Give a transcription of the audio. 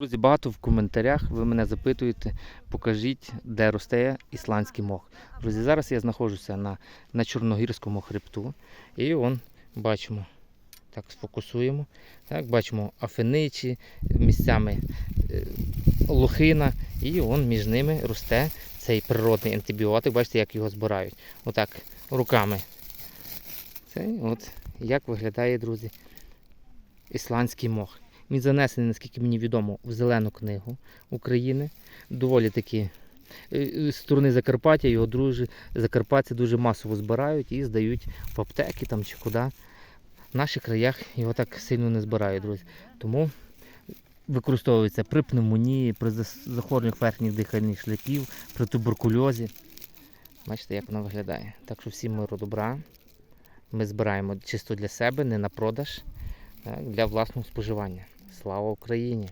Друзі, багато в коментарях ви мене запитуєте, покажіть, де росте ісландський мох. Друзі, зараз я знаходжуся на, на Чорногірському хребту. І он бачимо, так сфокусуємо. Так, бачимо афиничі, місцями е, лохина, і он між ними росте цей природний антибіотик. Бачите, як його збирають. Отак, руками. Це от як виглядає, друзі, ісландський мох. Він занесений, наскільки мені відомо, в зелену книгу України. Доволі таки е, з сторони Закарпаття його дружі, закарпатці дуже масово збирають і здають в аптеки там чи куди. В наших краях його так сильно не збирають, друзі. Тому використовується при пневмонії, при захворюваннях верхніх дихальних шляхів, при туберкульозі. Бачите, як воно виглядає. Так що всім миру добра. Ми збираємо чисто для себе, не на продаж, для власного споживання. Слава Україні!